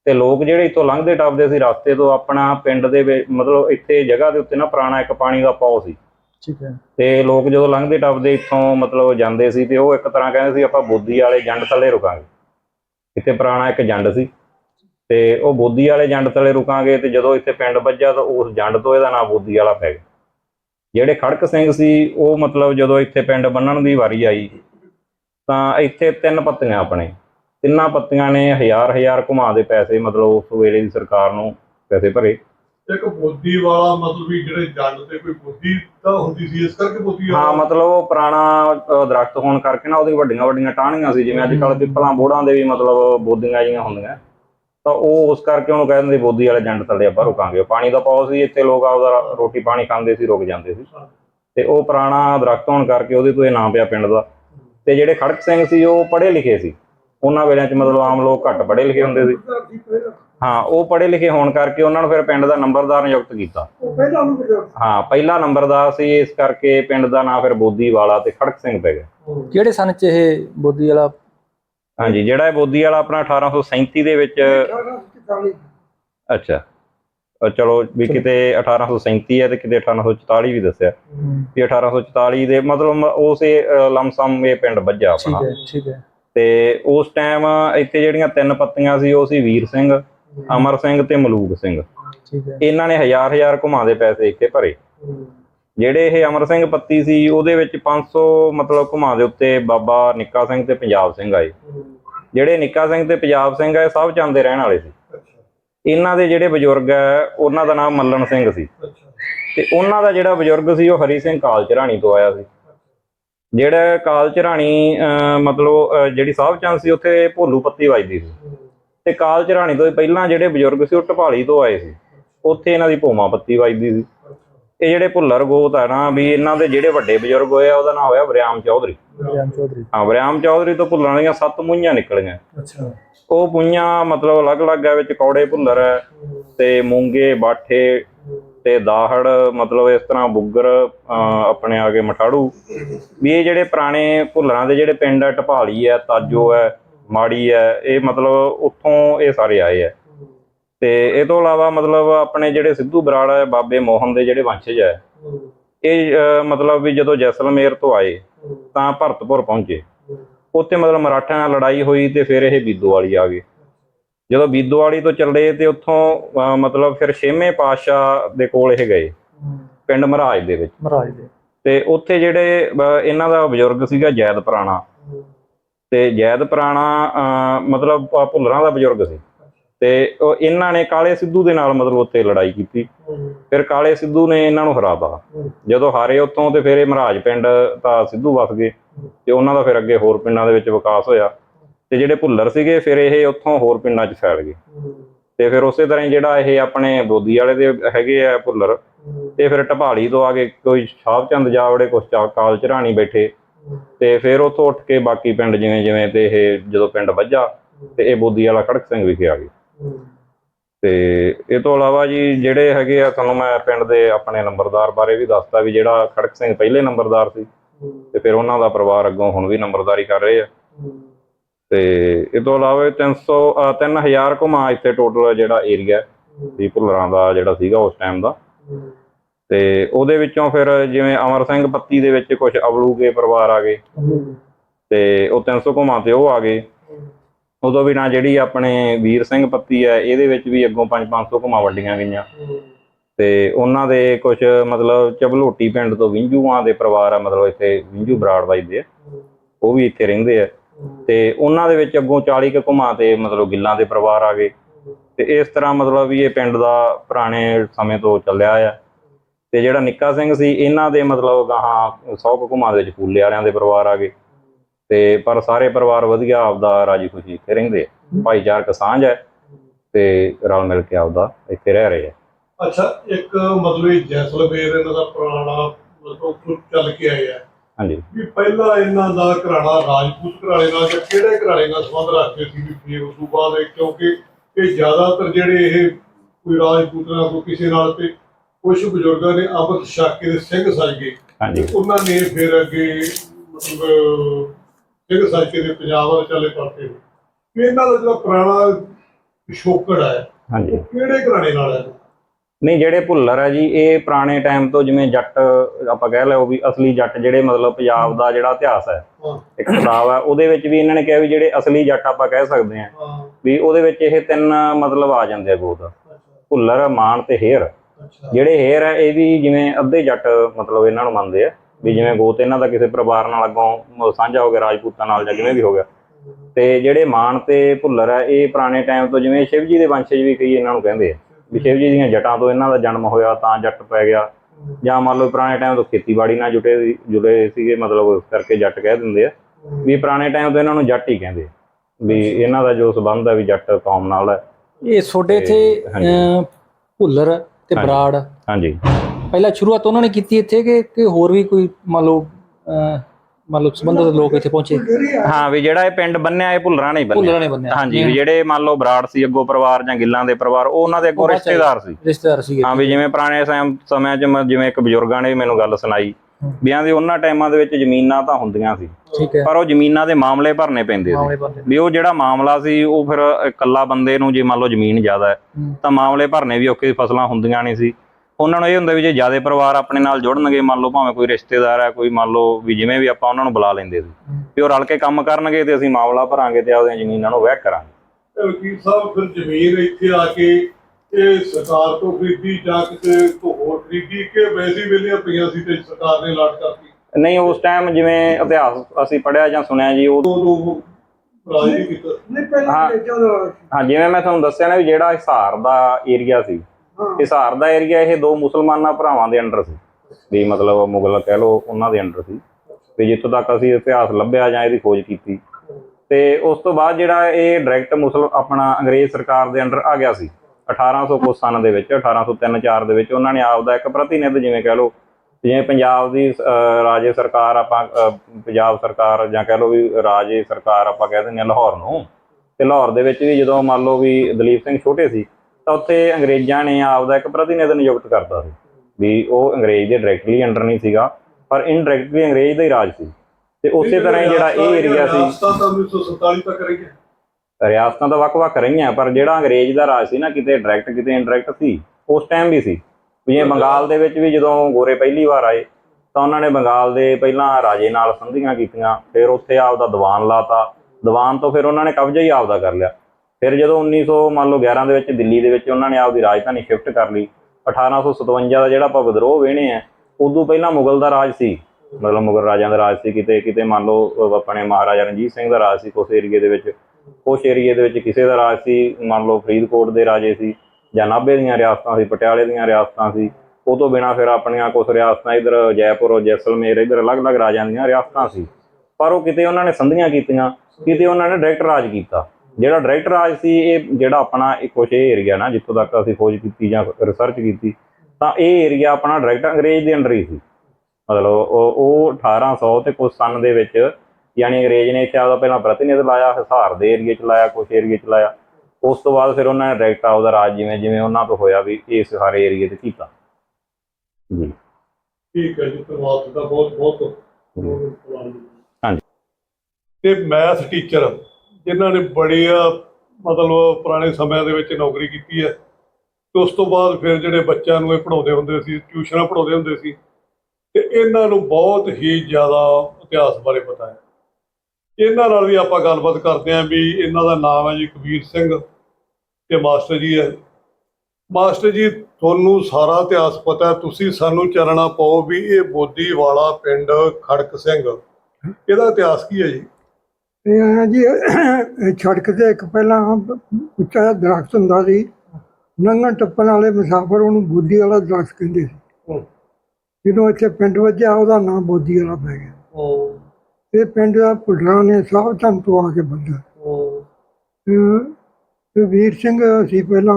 ਤੇ ਲੋਕ ਜਿਹੜੇ ਇੱਥੋਂ ਲੰਘਦੇ ਟੱਪਦੇ ਸੀ ਰਸਤੇ ਤੋਂ ਆਪਣਾ ਪਿੰਡ ਦੇ ਵਿੱਚ ਮਤਲਬ ਇੱਥੇ ਜਗ੍ਹਾ ਦੇ ਉੱਤੇ ਨਾ ਪੁਰਾਣਾ ਇੱਕ ਪਾਣੀ ਦਾ ਪੌ ਸੀ। ਠੀਕ ਹੈ। ਤੇ ਲੋਕ ਜਦੋਂ ਲੰਘਦੇ ਟੱਪਦੇ ਇੱਥੋਂ ਮਤਲਬ ਜਾਂਦੇ ਸੀ ਤੇ ਉਹ ਇੱਕ ਤਰ੍ਹਾਂ ਕਹਿੰਦੇ ਸੀ ਆਪਾਂ ਬੋਦੀ ਵਾਲੇ ਜੰਡ ਥੱਲੇ ਰੁਕਾਂਗੇ। ਇੱਥੇ ਪੁਰਾਣਾ ਇੱਕ ਜੰਡ ਸੀ। ਤੇ ਉਹ ਬੋਦੀ ਵਾਲੇ ਜੰਡ ਥੱਲੇ ਰੁਕਾਂਗੇ ਤੇ ਜਦੋਂ ਇੱਥੇ ਪਿੰਡ ਵੱਜਾ ਤਾਂ ਉਸ ਜੰਡ ਤੋਂ ਇਹਦਾ ਨਾਮ ਬੋਦੀ ਵਾਲਾ ਪੈ ਗਿਆ। ਜਿਹੜੇ ਖੜਕ ਸਿੰਘ ਸੀ ਉਹ ਮਤਲਬ ਜਦੋਂ ਇੱਥੇ ਪਿੰਡ ਬੰਨਣ ਦੀ ਵਾਰੀ ਆਈ ਤਾਂ ਇੱਥੇ ਤਿੰਨ ਪੱਤੀਆਂ ਆਪਣੇ। ਤਿੰਨਾਂ ਪੱਤੀਆਂ ਨੇ ਹਜ਼ਾਰ ਹਜ਼ਾਰ ਘੁਮਾ ਦੇ ਪੈਸੇ ਮਤਲਬ ਉਸ ਵੇਲੇ ਦੀ ਸਰਕਾਰ ਨੂੰ ਪੈਸੇ ਭਰੇ। ਇੱਕ ਬੋਦੀ ਵਾਲਾ ਮਤਲਬ ਵੀ ਜਿਹੜੇ ਜੰਡ ਤੇ ਕੋਈ ਬੋਦੀ ਤਾਂ ਹੁੰਦੀ ਸੀ ਇਸ ਕਰਕੇ ਬੋਦੀ ਹਾਂ ਮਤਲਬ ਉਹ ਪੁਰਾਣਾ ਦਰਖਤ ਹੋਣ ਕਰਕੇ ਨਾ ਉਹਦੀ ਵੱਡੀਆਂ ਵੱਡੀਆਂ ਟਾਹਣੀਆਂ ਸੀ ਜਿਵੇਂ ਅੱਜ ਕੱਲ੍ਹ ਪਿੱਪਲਾਂ ਬੋੜਾਂ ਦੇ ਵੀ ਮਤਲਬ ਬੋਦੀਆਂ ਜੀਆਂ ਹੁੰਦੀਆਂ। ਤਾਂ ਉਹ ਉਸ ਕਰਕੇ ਉਹਨੂੰ ਕਹਿੰਦੇ ਬੋਦੀ ਵਾਲੇ ਜੰਡ ਥੱਲੇ ਆਪਾਂ ਰੁਕਾਂਗੇ। ਪਾਣੀ ਦਾ ਪੌ ਸੀ, ਇੱਥੇ ਲੋਕ ਆਪਦਾ ਰੋਟੀ ਪਾਣੀ ਖਾਂਦੇ ਸੀ, ਰੁਕ ਜਾਂਦੇ ਸੀ। ਤੇ ਉਹ ਪੁਰਾਣਾ ਦਰਖਤ ਹੋਣ ਕਰਕੇ ਉਹਦੇ ਤੋਂ ਇਹ ਨਾਂ ਪਿਆ ਪਿੰਡ ਦਾ। ਤੇ ਜਿਹੜੇ ਖੜਕ ਸਿੰਘ ਸੀ, ਉਹ ਪੜ੍ਹੇ ਲਿਖੇ ਸੀ। ਉਹਨਾਂ ਵੇਲਿਆਂ 'ਚ ਮਤਲਬ ਆਮ ਲੋਕ ਘੱਟ ਪੜ੍ਹੇ ਲਿਖੇ ਹੁੰਦੇ ਸੀ। ਹਾਂ, ਉਹ ਪੜ੍ਹੇ ਲਿਖੇ ਹੋਣ ਕਰਕੇ ਉਹਨਾਂ ਨੂੰ ਫਿਰ ਪਿੰਡ ਦਾ ਨੰਬਰਦਾਰ ਨਿਯੁਕਤ ਕੀਤਾ। ਹਾਂ, ਪਹਿਲਾ ਨੰਬਰਦਾਰ ਸੀ, ਇਸ ਕਰਕੇ ਪਿੰਡ ਦਾ ਨਾਂ ਫਿਰ ਬੋਦੀ ਵਾਲਾ ਤੇ ਖੜਕ ਸਿੰਘ ਪੈ ਗਿਆ। ਕਿਹੜੇ ਸਨ ਚ ਇਹ ਬੋਦੀ ਵਾਲਾ ਹਾਂਜੀ ਜਿਹੜਾ ਇਹ ਬੋਦੀ ਵਾਲਾ ਆਪਣਾ 1837 ਦੇ ਵਿੱਚ ਅੱਛਾ। ਅ, ਚਲੋ ਵੀ ਕਿਤੇ 1837 ਹੈ ਤੇ ਕਿਤੇ 1844 ਵੀ ਦੱਸਿਆ। ਵੀ 1844 ਦੇ ਮਤਲਬ ਉਸੇ ਲਮਸਮ ਇਹ ਪਿੰਡ ਵੱਜਾ ਠੀਕ ਆਪਣਾ। ਹੈ ਠੀਕ ਹੈ। ਤੇ ਉਸ ਟਾਈਮ ਇੱਥੇ ਜਿਹੜੀਆਂ ਤਿੰਨ ਪੱਤੀਆਂ ਸੀ ਉਹ ਸੀ ਵੀਰ ਸਿੰਘ ਅਮਰ ਸਿੰਘ ਤੇ ਮਲੂਕ ਸਿੰਘ। ਠੀਕ ਹੈ। ਇਹਨਾਂ ਨੇ ਹਜ਼ਾਰ ਹਜ਼ਾਰ ਘੁਮਾ ਦੇ ਪੈਸੇ ਇੱਥੇ ਭਰੇ। ਜਿਹੜੇ ਇਹ ਅਮਰ ਸਿੰਘ ਪੱਤੀ ਸੀ, ਉਹਦੇ ਵਿੱਚ 500 ਮਤਲਬ ਘੁਮਾ ਦੇ ਉੱਤੇ ਬਾਬਾ ਨਿੱਕਾ ਸਿੰਘ ਤੇ ਪੰਜਾਬ ਸਿੰਘ ਆਏ। ਜਿਹੜੇ ਨਿੱਕਾ ਸਿੰਘ ਤੇ ਪੰਜਾਬ ਸਿੰਘ ਆਏ, ਸਭ ਚੰਦ ਦੇ ਰਹਿਣ ਵਾਲੇ ਸੀ। ਇਹਨਾਂ ਦੇ ਜਿਹੜੇ ਬਜ਼ੁਰਗ ਹੈ, ਉਹਨਾਂ ਦਾ ਨਾਮ ਮੱਲਣ ਸਿੰਘ ਸੀ। ਅੱਛਾ ਤੇ ਉਹਨਾਂ ਦਾ ਜਿਹੜਾ ਬਜ਼ੁਰਗ ਸੀ, ਉਹ ਹਰੀ ਸਿੰਘ ਕਾਲਚਰਾਣੀ ਤੋਂ ਆਇਆ ਸੀ। ਜਿਹੜਾ ਕਾਲਚਰਾਣੀ ਮਤਲਬ ਜਿਹੜੀ ਸਾਹਿਬ ਚੰਦ ਸੀ, ਉੱਥੇ ਭੋਲੂ ਪੱਤੀ ਵੱਜਦੀ ਸੀ। ਤੇ ਕਾਲਚਰਾਣੀ ਤੋਂ ਪਹਿਲਾਂ ਜਿਹੜੇ ਬਜ਼ੁਰਗ ਸੀ, ਉਹ ਢਪਾਲੀ ਤੋਂ ਆਏ ਸੀ। ਉੱਥੇ ਇਹਨਾਂ ਦੀ ਭੋਮਾ ਪੱਤੀ ਵੱਜਦੀ ਸੀ। ਇਹ ਜਿਹੜੇ ਭੁੱਲਰ ਗੋਤ ਆ ਨਾ ਵੀ ਇਹਨਾਂ ਦੇ ਜਿਹੜੇ ਵੱਡੇ ਬਜ਼ੁਰਗ ਹੋਏ ਆ ਉਹਦਾ ਨਾਮ ਹੋਇਆ ਵਰਿਆਮ ਚੌਧਰੀ। ਗਿਆਨ ਚੌਧਰੀ। ਹਾਂ ਵਰਿਆਮ ਚੌਧਰੀ ਤੋਂ ਭੁੱਲਰਾਂ ਦੀਆਂ ਸੱਤ ਮੂੰਹਾਂ ਨਿਕਲੀਆਂ। ਅੱਛਾ। ਉਹ ਮੂੰਹਾਂ ਮਤਲਬ ਅਲੱਗ-ਅਲੱਗ ਹੈ ਵਿੱਚ ਕੌੜੇ ਭੁੱਲਰ ਹੈ ਤੇ ਮੂੰਗੇ ਬਾਠੇ ਤੇ ਦਾਹੜ ਮਤਲਬ ਇਸ ਤਰ੍ਹਾਂ ਬੁੱਗਰ ਆਪਣੇ ਆ ਗਏ ਮਠਾੜੂ। ਵੀ ਇਹ ਜਿਹੜੇ ਪੁਰਾਣੇ ਭੁੱਲਰਾਂ ਦੇ ਜਿਹੜੇ ਪਿੰਡ ਹੈ ਢਪਾਲੀ ਹੈ ਤਾਜੋ ਹੈ ਮਾੜੀ ਹੈ ਇਹ ਮਤਲਬ ਉੱਥੋਂ ਇਹ ਸਾਰੇ ਆਏ ਹੈ ਤੇ ਇਹ ਤੋਂ ਇਲਾਵਾ ਮਤਲਬ ਆਪਣੇ ਜਿਹੜੇ ਸਿੱਧੂ ਬਰਾੜ ਹੈ ਬਾਬੇ ਮੋਹਨ ਦੇ ਜਿਹੜੇ ਵੰਸ਼ਜ ਹੈ ਇਹ ਮਤਲਬ ਵੀ ਜਦੋਂ ਜੈਸਲਮੇਰ ਤੋਂ ਆਏ ਤਾਂ ਭਰਤਪੁਰ ਪਹੁੰਚੇ। ਉੱਥੇ ਮਤਲਬ ਮਰਾਠਿਆਂ ਨਾਲ ਲੜਾਈ ਹੋਈ ਤੇ ਫਿਰ ਇਹ ਬੀਦੋਵਾਲੀ ਆ ਗਏ। ਜਦੋਂ ਬੀਦੋਵਾਲੀ ਤੋਂ ਚੱਲੇ ਤੇ ਉੱਥੋਂ ਮਤਲਬ ਫਿਰ ਛੇਵੇਂ ਪਾਤਸ਼ਾਹ ਦੇ ਕੋਲ ਇਹ ਗਏ ਪਿੰਡ ਮਹਾਰਾਜ ਦੇ ਵਿੱਚ। ਮਹਾਰਾਜ ਦੇ। ਤੇ ਉੱਥੇ ਜਿਹੜੇ ਇਹਨਾਂ ਦਾ ਬਜ਼ੁਰਗ ਸੀਗਾ ਜੈਦ ਪੁਰਾਣਾ। ਤੇ ਜੈਦ ਪੁਰਾਣਾ ਮਤਲਬ ਭੁੱਲਰਾਂ ਦਾ ਬਜ਼ੁਰਗ ਸੀ। ਤੇ ਉਹ ਇਹਨਾਂ ਨੇ ਕਾਲੇ ਸਿੱਧੂ ਦੇ ਨਾਲ ਮਤਲਬ ਉੱਥੇ ਲੜਾਈ ਕੀਤੀ। ਫਿਰ ਕਾਲੇ ਸਿੱਧੂ ਨੇ ਇਹਨਾਂ ਨੂੰ ਹਰਾਤਾ। ਜਦੋਂ ਹਾਰੇ ਉੱਥੋਂ ਤੇ ਫਿਰ ਇਹ ਮਹਾਰਾਜ ਪਿੰਡ ਤਾਂ ਸਿੱਧੂ ਵਸ ਗਏ ਤੇ ਉਹਨਾਂ ਦਾ ਫਿਰ ਅੱਗੇ ਹੋਰ ਪਿੰਡਾਂ ਦੇ ਵਿੱਚ ਵਿਕਾਸ ਹੋਇਆ। ਤੇ ਜਿਹੜੇ ਭੁੱਲਰ ਸੀਗੇ ਫਿਰ ਇਹ ਉੱਥੋਂ ਹੋਰ ਪਿੰਡਾਂ 'ਚ ਫੈਲ ਗਏ। ਤੇ ਫਿਰ ਉਸੇ ਤਰ੍ਹਾਂ ਹੀ ਜਿਹੜਾ ਇਹ ਆਪਣੇ ਬੋਦੀ ਵਾਲੇ ਦੇ ਹੈਗੇ ਆ ਭੁੱਲਰ, ਤੇ ਫਿਰ ਢਪਾਲੀ ਤੋਂ ਆ ਕੇ ਕੋਈ ਸ਼ਾਹਚੰਦ ਜਾਵੜੇ, ਕੁਛ ਚਾ ਕਾਲ ਚਰਾਣੀ ਬੈਠੇ। ਤੇ ਫਿਰ ਉੱਥੋਂ ਉੱਠ ਕੇ ਬਾਕੀ ਪਿੰਡ ਜਿਵੇਂ ਜਿਵੇਂ ਤੇ ਇਹ ਜਦੋਂ ਪਿੰਡ ਵੱਜਾ, ਤੇ ਇਹ ਬੋਦੀ ਵਾਲਾ ਖੜਕ ਸਿੰਘ ਵਿਖੇ ਆ ਗਏ। ਤੇ ਇਹ ਤੋਂ ਇਲਾਵਾ ਜੀ ਜਿਹੜੇ ਹੈਗੇ ਆ, ਤੁਹਾਨੂੰ ਮੈਂ ਪਿੰਡ ਦੇ ਆਪਣੇ ਨੰਬਰਦਾਰ ਬਾਰੇ ਵੀ ਦੱਸਦਾ ਵੀ ਜਿਹੜਾ ਖੜਕ ਸਿੰਘ ਪਹਿਲੇ ਨੰਬਰਦਾਰ ਸੀ ਤੇ ਫਿਰ ਉਹਨਾਂ ਦਾ ਪਰਿਵਾਰ ਅੱਗੋਂ ਹੁਣ ਵੀ ਨੰਬਰਦਾਰੀ ਕਰ ਰਹੇ ਆ। ਤੇ ਇਹ ਤੋਂ ਇਲਾਵਾ 300 3000 ਘੁਮਾ ਇੱਥੇ ਟੋਟਲ ਜਿਹੜਾ ਏਰੀਆ ਸੀ ਭੁੱਲਰਾਂ ਦਾ ਜਿਹੜਾ ਸੀਗਾ ਉਸ ਟਾਈਮ ਦਾ। ਤੇ ਉਹਦੇ ਵਿੱਚੋਂ ਫਿਰ ਜਿਵੇਂ ਅਮਰ ਸਿੰਘ ਪੱਤੀ ਦੇ ਵਿੱਚ ਕੁਝ ਅਵਲੂਗੇ ਪਰਿਵਾਰ ਆ ਗਏ। ਤੇ ਉਹ 300 ਘੁਮਾ ਤੇ ਉਹ ਆ ਗਏ। ਉਦੋਂ ਵੀ ਜਿਹੜੀ ਆਪਣੇ ਵੀਰ ਸਿੰਘ ਪੱਤੀ ਹੈ ਇਹਦੇ ਵਿੱਚ ਵੀ ਅੱਗੋਂ 5-500 ਘੁਮਾ ਵੰਡੀਆਂ ਗਈਆਂ। ਤੇ ਉਹਨਾਂ ਦੇ ਕੁਝ ਮਤਲਬ ਚਬਲੋਟੀ ਪਿੰਡ ਤੋਂ ਵਿੰਜੂਆਂ ਦੇ ਪਰਿਵਾਰ ਆ, ਮਤਲਬ ਇੱਥੇ ਵਿੰਜੂ ਬਰਾੜ ਵੱਜਦੇ ਦੇ ਉਹ ਵੀ ਇੱਥੇ ਰਹਿੰਦੇ ਆ। ਤੇ ਉਹਨਾਂ ਦੇ ਵਿੱਚ ਅੱਗੋਂ 40 ਕੁ ਘੁਮਾ ਤੇ ਮਤਲਬ ਗਿੱਲਾਂ ਦੇ ਪਰਿਵਾਰ ਆ ਗਏ। ਤੇ ਇਸ ਤਰ੍ਹਾਂ ਮਤਲਬ ਵੀ ਇਹ ਪਿੰਡ ਦਾ ਪੁਰਾਣੇ ਸਮੇਂ ਤੋਂ ਚੱਲਿਆ ਆ। ਤੇ ਜਿਹੜਾ ਨਿੱਕਾ ਸਿੰਘ ਸੀ, ਇਹਨਾਂ ਦੇ ਮਤਲਬ ਗਾਹਾਂ 100 ਕੁ ਘੁਮਾ ਦੇ ਵਿੱਚ ਫੂਲੇ ਵਾਲਿਆਂ ਦੇ ਪਰਿਵਾਰ ਆ ਗਏ। ਤੇ ਪਰ ਸਾਰੇ ਪਰਿਵਾਰ ਵਧੀਆ ਆਪਦਾ ਰਾਜੀ ਖੁਸ਼ੀ ਇੱਥੇ ਰਹਿੰਦੇ ਆ। ਭਾਈਚਾਰਕ ਸਾਂਝ ਹੈ ਤੇ ਰਲ ਮਿਲ ਕੇ ਆਪਦਾ ਇੱਥੇ ਰਹਿ ਰਹੇ ਆ। ਅੱਛਾ ਇੱਕ ਮਤਲਬ ਇਹ ਜੈਸਲਮੇਰ ਇਹਨਾਂ ਦਾ ਪੁਰਾਣਾ ਮਤਲਬ ਚੱਲ ਕੇ ਆਏ ਆ। ਹਾਂਜੀ। ਵੀ ਪਹਿਲਾਂ ਇਹਨਾਂ ਦਾ ਘਰਾਣਾ ਰਾਜਪੂਤ ਘਰਾਣੇ ਨਾਲ ਜਾਂ ਕਿਹੜੇ ਘਰਾਣੇ ਨਾਲ ਸੰਬੰਧ ਰੱਖਦੇ ਸੀ ਵੀ ਫਿਰ ਉਸ ਤੋਂ ਬਾਅਦ ਕਿਉਂਕਿ ਇਹ ਜ਼ਿਆਦਾਤਰ ਜਿਹੜੇ ਇਹ ਕੋਈ ਰਾਜਪੂਤ ਨਾਲ ਕੋਈ ਕਿਸੇ ਨਾਲ ਤੇ ਕੁਝ ਬਜ਼ੁਰਗਾਂ ਨੇ ਅੰਮ੍ਰਿਤ ਛਕ ਕੇ ਦੇ ਸਿੰਘ ਸਜ ਗਏ ਹਾਂਜੀ। ਉਹਨਾਂ ਨੇ ਫਿਰ ਅੱਗੇ ਮਤਲਬ ਸਿੰਘ ਸਜ ਕੇ ਦੇ ਪੰਜਾਬ ਵੱਲ ਚੱਲੇ ਪਾਤੇ ਵੀ ਇਹਨਾਂ ਦਾ ਜਿਹੜਾ ਪੁਰਾਣਾ ਪਿਛੋਕੜ ਹੈ ਹਾਂਜੀ। ਉਹ ਕਿਹੜੇ ਘਰਾਣੇ ਨਾਲ ਹੈ? ਨਹੀਂ ਜਿਹੜੇ ਭੁੱਲਰ ਹੈ ਜੀ ਇਹ ਪੁਰਾਣੇ ਟਾਈਮ ਤੋਂ ਜਿਵੇਂ ਜੱਟ ਆਪਾਂ ਕਹਿ ਲਓ ਵੀ ਅਸਲੀ ਜੱਟ ਜਿਹੜੇ ਮਤਲਬ ਪੰਜਾਬ ਦਾ ਜਿਹੜਾ ਇਤਿਹਾਸ ਹੈ ਇੱਕ ਕਿਤਾਬ ਹੈ ਉਹਦੇ ਵਿੱਚ ਵੀ ਇਹਨਾਂ ਨੇ ਕਿਹਾ ਵੀ ਜਿਹੜੇ ਅਸਲੀ ਜੱਟ ਆਪਾਂ ਕਹਿ ਸਕਦੇ ਹਾਂ ਵੀ ਉਹਦੇ ਵਿੱਚ ਇਹ ਤਿੰਨ ਮਤਲਬ ਆ ਜਾਂਦੇ ਆ ਗੋਤ ਭੁੱਲਰ ਮਾਨ ਤੇ ਹੇਰ। ਜਿਹੜੇ ਹੇਰ ਹੈ ਇਹ ਵੀ ਜਿਵੇਂ ਅੱਧੇ ਜੱਟ ਮਤਲਬ ਇਹਨਾਂ ਨੂੰ ਮੰਨਦੇ ਆ। ਵੀ ਜਿਵੇਂ ਗੋਤ ਇਹਨਾਂ ਦਾ ਕਿਸੇ ਪਰਿਵਾਰ ਨਾਲ ਅੱਗੋਂ ਸਾਂਝਾ ਹੋ ਗਿਆ ਰਾਜਪੂਤਾਂ ਨਾਲ ਜਾਂ ਜਿਵੇਂ ਵੀ ਹੋ ਗਿਆ। ਤੇ ਜਿਹੜੇ ਮਾਨ ਤੇ ਭੁੱਲਰ ਹੈ ਇਹ ਪੁਰਾਣੇ ਟਾਈਮ ਤੋਂ ਜਿਵੇਂ ਸ਼ਿਵ ਜੀ ਦੇ ਵੰਸ਼ਜ ਵੀ ਕਈ ਇਹਨਾਂ ਨੂੰ ਕਹਿੰਦੇ ਆ ਵੀ ਸ਼ਿਵ ਜੀ ਦੀਆਂ ਜਟਾਂ ਤੋਂ ਇਹਨਾਂ ਦਾ ਜਨਮ ਹੋਇਆ ਤਾਂ ਜੱਟ ਪੈ ਗਿਆ। ਜਾਂ ਮੰਨ ਲਓ ਪੁਰਾਣੇ ਟਾਈਮ ਤੋਂ ਖੇਤੀਬਾੜੀ ਨਾਲ ਜੁਟੇ ਜੁੜੇ ਸੀਗੇ ਮਤਲਬ ਉਸ ਕਰਕੇ ਜੱਟ ਕਹਿ ਦਿੰਦੇ ਆ ਵੀ ਪੁਰਾਣੇ ਟਾਈਮ ਤੋਂ ਇਹਨਾਂ ਨੂੰ ਜੱਟ ਹੀ ਕਹਿੰਦੇ ਆ। ਵੀ ਇਹਨਾਂ ਦਾ ਜੋ ਸਬੰਧ ਹੈ ਵੀ ਜੱਟ ਕੌਮ ਨਾਲ ਹੈ ਇਹ ਤੁਹਾਡੇ ਇੱਥੇ ਭੁੱਲਰ ਤੇ। ਬਰਾੜ। ਹਾਂਜੀ। ਪਹਿਲਾਂ ਸ਼ੁਰੂਆਤ ਉਹਨਾਂ ਨੇ ਕੀਤੀ ਇੱਥੇ ਕਿ ਕਿ ਹੋਰ ਵੀ ਕੋਈ ਮੰਨ ਲਓ ਮੰਨ ਲਓ ਸੰਬੰਧਿਤ ਲੋਕ ਇੱਥੇ ਪਹੁੰਚੇ? ਹਾਂ ਵੀ ਜਿਹੜਾ ਇਹ ਪਿੰਡ ਬੰਨਿਆ ਇਹ ਭੁੱਲਰਾਂ ਨੇ ਹੀ ਬੰਨਿਆ। ਭੁੱਲਰਾਂ ਨੇ ਬੰਨਿਆ। ਹਾਂਜੀ ਵੀ ਜਿਹੜੇ ਮੰਨ ਲਓ ਬਰਾੜ ਸੀ ਅੱਗੋਂ ਪਰਿਵਾਰ ਜਾਂ ਗਿੱਲਾਂ ਦੇ ਪਰਿਵਾਰ ਉਹ ਉਹਨਾਂ ਦੇ ਅੱਗੋਂ। ਰਿਸ਼ਤੇਦਾਰ ਸੀ। ਰਿਸ਼ਤੇਦਾਰ ਸੀਗੇ। ਹਾਂ ਵੀ ਜਿਵੇਂ ਪੁਰਾਣੇ ਸਮ- ਸਮਿਆਂ 'ਚ ਜਿਵੇਂ ਇੱਕ ਬਜ਼ੁਰਗਾਂ ਨੇ ਮੈਨੂੰ ਗੱਲ ਸੁਣਾਈ ਵੀ ਆਂਦੇ ਉਹਨਾਂ ਟਾਈਮਾਂ ਦੇ ਵਿੱਚ ਜ਼ਮੀਨਾਂ ਤਾਂ ਹੁੰਦੀਆਂ ਸੀ ਪਰ ਉਹ ਜ਼ਮੀਨਾਂ ਦੇ ਮਾਮਲੇ ਭਰਨੇ ਪੈਂਦੇ ਸੀ। ਵੀ ਉਹ ਜਿਹੜਾ ਮਾਮਲਾ ਸੀ ਉਹ ਫਿਰ ਇਕੱਲਾ ਬੰਦੇ ਨੂੰ ਜੇ ਮੰਨ ਲਓ ਜ਼ਮੀਨ ਜ਼ਿਆਦਾ ਹੂੰ। ਤਾਂ ਮਾਮਲੇ ਭਰਨੇ ਵੀ ਔਖੇ ਫਸਲਾਂ ਹੁੰਦੀਆਂ ਨਹੀਂ ਸੀ। ਉਹਨਾਂ ਨੂੰ ਇਹ ਹੁੰਦਾ ਵੀ ਜੇ ਜ਼ਿਆਦਾ ਪਰਿਵਾਰ ਆਪਣੇ ਨਾਲ ਜੁੜਨਗੇ ਮੰਨ ਲਓ ਭਾਵੇਂ ਕੋਈ ਰਿਸ਼ਤੇਦਾਰ ਹੈ ਕੋਈ ਮੰਨ ਲਓ ਵੀ ਜਿਵੇਂ ਵੀ ਆਪਾਂ ਉਹਨਾਂ ਨੂੰ ਬੁਲਾ ਲੈਂਦੇ ਸੀ ਵੀ ਉਹ ਰਲ ਕੇ ਕੰਮ ਕਰਨਗੇ ਤੇ ਅਸੀਂ ਮਾਮਲਾ ਭਰਾਂਗੇ ਤੇ ਆਪਦੀਆਂ ਜ਼ਮੀਨਾਂ ਨੂੰ ਵਹਿ ਕਰਾਂਗੇ। ਤੇ ਵਕੀਲ ਸਾਹਿਬ ਫਿਰ ਜ਼ਮੀਨ ਇੱਥੇ ਆ ਕੇ ਇਹ ਸਰਕਾਰ ਤੋਂ ਖਰੀਦੀ ਜਾਂ ਕਿਸੇ ਤੋਂ ਹੋਰ ਖਰੀਦੀ ਕਿ ਵੈਸੀ ਵੇਲੀਆਂ ਪਈਆਂ ਸੀ ਤੇ ਸਰਕਾਰ ਨੇ ਲਾਟ ਕਰਤੀ? ਨਹੀਂ ਉਸ ਟਾਈਮ ਜਿਵੇਂ ਇਤਿਹਾਸ ਅਸੀਂ ਪੜਿਆ ਜਾਂ ਸੁਣਿਆ ਜੀ ਉਹ ਹਾਂ। ਜਿਵੇਂ ਮੈਂ ਤੁਹਾਨੂੰ ਦੱਸਿਆ ਨਾ ਵੀ ਜਿਹੜਾ ਹਿਸਾਰ ਦਾ ਏਰੀਆ ਸੀ ਹਿਸਾਰ ਦਾ ਏਰੀਆ ਇਹ ਦੋ ਮੁਸਲਮਾਨਾਂ ਭਰਾਵਾਂ ਦੇ ਅੰਡਰ ਸੀ। ਵੀ ਮਤਲਬ ਮੁਗਲ ਕਹਿ ਲਓ ਉਹਨਾਂ ਦੇ ਅੰਡਰ ਸੀ। ਵੀ ਜਿੱਥੋਂ ਤੱਕ ਅਸੀਂ ਇਤਿਹਾਸ ਲੱਭਿਆ ਜਾਂ ਇਹਦੀ ਖੋਜ ਕੀਤੀ। ਤੇ ਉਸ ਤੋਂ ਬਾਅਦ ਜਿਹੜਾ ਇਹ ਡਾਇਰੈਕਟ ਮੁਸਲ ਆਪਣਾ ਅੰਗਰੇਜ਼ ਸਰਕਾਰ ਦੇ ਅੰਡਰ ਆ ਗਿਆ ਸੀ। 1800 ਕੁ ਸਨ ਦੇ ਵਿੱਚ 1803-4 ਦੇ ਵਿੱਚ ਉਹਨਾਂ ਨੇ ਆਪ ਦਾ ਇੱਕ ਪ੍ਰਤੀਨਿਧ ਜਿਵੇਂ ਕਹਿ ਲਓ, ਜਿਵੇਂ ਪੰਜਾਬ ਦੀ ਰਾਜੇ ਸਰਕਾਰ ਆਪਾਂ ਪੰਜਾਬ ਸਰਕਾਰ ਜਾਂ ਕਹਿ ਲਓ ਵੀ ਰਾਜੇ ਸਰਕਾਰ ਆਪਾਂ ਕਹਿ ਦਿੰਦੇ ਹਾਂ ਲਾਹੌਰ ਨੂੰ। ਤੇ ਲਾਹੌਰ ਦੇ ਵਿੱਚ ਵੀ ਜਦੋਂ ਮੰਨ ਲਓ ਵੀ ਦਲੀਪ ਸਿੰਘ ਛੋਟੇ ਸੀ ਤਾਂ ਉੱਥੇ ਅੰਗਰੇਜ਼ਾਂ ਨੇ ਆਪ ਦਾ ਇੱਕ ਪ੍ਰਤੀਨਿਧ ਨਿਯੁਕਤ ਕਰਤਾ ਸੀ ਵੀ ਉਹ ਅੰਗਰੇਜ਼ ਦੇ ਡਾਇਰੈਕਟਲੀ ਅੰਡਰ ਨਹੀਂ ਸੀਗਾ ਪਰ ਇਨਡਾਇਰੈਕਟਲੀ ਅੰਗਰੇਜ਼ ਦਾ ਹੀ ਰਾਜ ਸੀ। ਤੇ ਉਸੇ ਤਰ੍ਹਾਂ ਹੀ ਜਿਹੜਾ ਇਹ ਏਰੀਆ ਸੀ ਰਿਆਸਤਾਂ ਤਾਂ 1947 ਤੱਕ ਰਹੀ ਹੈ। ਰਿਆਸਤਾਂ ਤਾਂ ਵੱਖ-ਵੱਖ ਰਹੀਆਂ ਪਰ ਜਿਹੜਾ ਅੰਗਰੇਜ਼ ਦਾ ਰਾਜ ਸੀ ਨਾ ਕਿਤੇ ਡਾਇਰੈਕਟ ਕਿਤੇ ਇਨਡਾਇਰੈਕਟ ਸੀ ਉਸ ਟਾਈਮ ਵੀ ਸੀ। ਵੀ ਜਿਵੇਂ ਬੰਗਾਲ ਦੇ ਵਿੱਚ ਵੀ ਜਦੋਂ ਗੋਰੇ ਪਹਿਲੀ ਵਾਰ ਆਏ ਤਾਂ ਉਹਨਾਂ ਨੇ ਬੰਗਾਲ ਦੇ ਪਹਿਲਾਂ ਰਾਜੇ ਨਾਲ ਸੰਧੀਆਂ ਕੀਤੀਆਂ ਫਿਰ ਉੱਥੇ ਆਪਦਾ ਦੀਵਾਨ ਲਾਤਾ। ਦੀਵਾਨ ਤੋਂ ਫਿਰ ਉਹਨਾਂ ਨੇ ਕਬਜ਼ਾ ਹੀ ਆਪਦਾ ਕਰ ਲਿਆ। ਫਿਰ ਜਦੋਂ 1900 ਮੰਨ ਲਓ 11 ਦੇ ਵਿੱਚ ਦਿੱਲੀ ਦੇ ਵਿੱਚ ਉਹਨਾਂ ਨੇ ਆਪਦੀ ਰਾਜਧਾਨੀ ਸ਼ਿਫਟ ਕਰ ਲਈ 1857 ਦਾ ਜਿਹੜਾ ਆਪਾਂ ਵਿਦਰੋਹ ਵੇਣੇ ਆ, ਉਦੋਂ ਪਹਿਲਾਂ ਮੁਗਲ ਦਾ ਰਾਜ ਸੀ। ਮਤਲਬ ਮੁਗਲ ਰਾਜਾਂ ਦਾ ਰਾਜ ਸੀ, ਕਿਤੇ ਕਿਤੇ ਮੰਨ ਲਓ ਆਪਣੇ ਮਹਾਰਾਜਾ ਰਣਜੀਤ ਸਿੰਘ ਦਾ ਰਾਜ ਸੀ ਕੁਛ ਏਰੀਏ ਦੇ ਵਿੱਚ, ਕੁਛ ਏਰੀਏ ਦੇ ਵਿੱਚ ਕਿਸੇ ਦਾ ਰਾਜ ਸੀ, ਮੰਨ ਲਓ ਫਰੀਦਕੋਟ ਦੇ ਰਾਜੇ ਸੀ ਜਾਂ ਨਾਭੇ ਦੀਆਂ ਰਿਆਸਤਾਂ ਸੀ, ਪਟਿਆਲੇ ਦੀਆਂ ਰਿਆਸਤਾਂ ਸੀ, ਉਹ ਤੋਂ ਬਿਨਾ ਫਿਰ ਆਪਣੀਆਂ ਕੁਝ ਰਿਆਸਤਾਂ ਇਧਰ ਜੈਪੁਰ, ਜੈਸਲਮੇਰ, ਇਧਰ ਅਲੱਗ-ਅਲੱਗ ਰਾਜਾਂ ਦੀਆਂ ਰਿਆਸਤਾਂ ਸੀ। ਪਰ ਉਹ ਕਿਤੇ ਉਹਨਾਂ ਨੇ ਸੰਧੀਆਂ ਕੀਤੀਆਂ, ਕਿਤੇ ਉਹਨਾਂ ਨੇ ਡਾਇਰੈਕਟ ਰਾਜ ਕੀਤਾ। ਜਿਹੜਾ ਡਾਇਰੈਕਟ ਰਾਜ ਸੀ ਇਹ ਜਿਹੜਾ ਆਪਣਾ ਇਹ ਕੁਛ ਇਹ ਏਰੀਆ ਨਾ ਜਿੱਥੋਂ ਤੱਕ ਅਸੀਂ ਖੋਜ ਕੀਤੀ ਜਾਂ ਰਿਸਰਚ ਕੀਤੀ ਤਾਂ ਇਹ ਏਰੀਆ ਆਪਣਾ ਡਾਇਰੈਕਟ ਅੰਗਰੇਜ਼ ਦੇ ਅੰਡਰ ਹੀ ਸੀ। ਮਤਲਬ ਉਹ ਉਹ 1800 ਤੇ ਕੁਝ ਸਨ ਦੇ ਵਿੱਚ ਯਾਨੀ ਅੰਗਰੇਜ਼ ਨੇ ਇੱਥੇ ਆਪਦਾ ਪਹਿਲਾਂ ਪ੍ਰਤੀਨਿਧ ਲਾਇਆ ਹਿਸਾਰ ਦੇ ਏਰੀਏ ਚ ਲਾਇਆ ਕੁਝ ਏਰੀਏ ਚ ਲਾਇਆ। ਉਸ ਤੋਂ ਬਾਅਦ ਫਿਰ ਉਹਨਾਂ ਨੇ ਡਾਇਰੈਕਟ ਆਪਦਾ ਰਾਜ ਜਿਵੇਂ ਜਿਵੇਂ ਉਹਨਾਂ ਤੋਂ ਹੋਇਆ ਵੀ ਇਸ ਸਾਰੇ ਏਰੀਏ ਤੇ ਕੀਤਾ। ਜੀ। ਠੀਕ ਹੈ ਜੀ ਧੰਨਵਾਦ ਦਾ ਬਹੁਤ ਬਹੁਤ ਹਾਂਜੀ। ਤੇ ਮੈਥ ਟੀਚਰ ਇਹਨਾਂ ਨੇ ਬੜੀ ਆ ਮਤਲਬ ਪੁਰਾਣੇ ਸਮਿਆਂ ਦੇ ਵਿੱਚ ਨੌਕਰੀ ਕੀਤੀ ਹੈ ਤੇ ਉਸ ਤੋਂ ਬਾਅਦ ਫਿਰ ਜਿਹੜੇ ਬੱਚਿਆਂ ਨੂੰ ਇਹ ਪੜਾਉਂਦੇ ਹੁੰਦੇ ਸੀ, ਟਿਊਸ਼ਨਾਂ ਪੜਾਉਂਦੇ ਹੁੰਦੇ ਸੀ, ਤੇ ਇਹਨਾਂ ਨੂੰ ਬਹੁਤ ਹੀ ਜ਼ਿਆਦਾ ਇਤਿਹਾਸ ਬਾਰੇ ਪਤਾ ਹੈ। ਇਹਨਾਂ ਨਾਲ ਵੀ ਆਪਾਂ ਗੱਲਬਾਤ ਕਰਦੇ ਆਂ ਵੀ ਇਹਨਾਂ ਦਾ ਨਾਮ ਹੈ ਜੀ ਕਬੀਰ ਸਿੰਘ ਤੇ ਮਾਸਟਰ ਜੀ ਹੈ। ਮਾਸਟਰ ਜੀ, ਤੁਹਾਨੂੰ ਸਾਰਾ ਇਤਿਹਾਸ ਪਤਾ ਤੁਸੀਂ ਸਾਨੂੰ ਚਾਨਣਾ ਪਾਓ ਵੀ ਇਹ ਬੋਦੀ ਵਾਲਾ ਪਿੰਡ ਖੜਕ ਸਿੰਘ, ਇਹਦਾ ਇਤਿਹਾਸ ਕੀ ਹੈ ਜੀ? ਇਹ ਹੈ ਜੀ ਇਹ ਸੜਕ ਤੇ ਇੱਕ ਪਹਿਲਾਂ ਉੱਚਾ ਜਿਹਾ ਦਰਖਤ ਹੁੰਦਾ ਸੀ। ਲੰਘਣ ਟੱਪਣ ਵਾਲੇ ਮੁਸਾਫਰ ਉਹਨੂੰ ਬੋਦੀ ਵਾਲਾ ਦਰਖਤ ਕਹਿੰਦੇ ਸੀ। ਜਦੋਂ ਇੱਥੇ ਪਿੰਡ ਵੱਜਿਆ ਉਹਦਾ ਨਾਮ ਬੋਦੀ ਵਾਲਾ ਪੈ ਗਿਆ। ਇਹ ਪਿੰਡ ਦਾ ਪੁੱਡਰਾਂ ਨੇ ਚੰਦ ਤੋਂ ਆ ਕੇ ਬੰਦਾ। ਤੇ ਵੀਰ ਸਿੰਘ ਸੀ ਪਹਿਲਾਂ।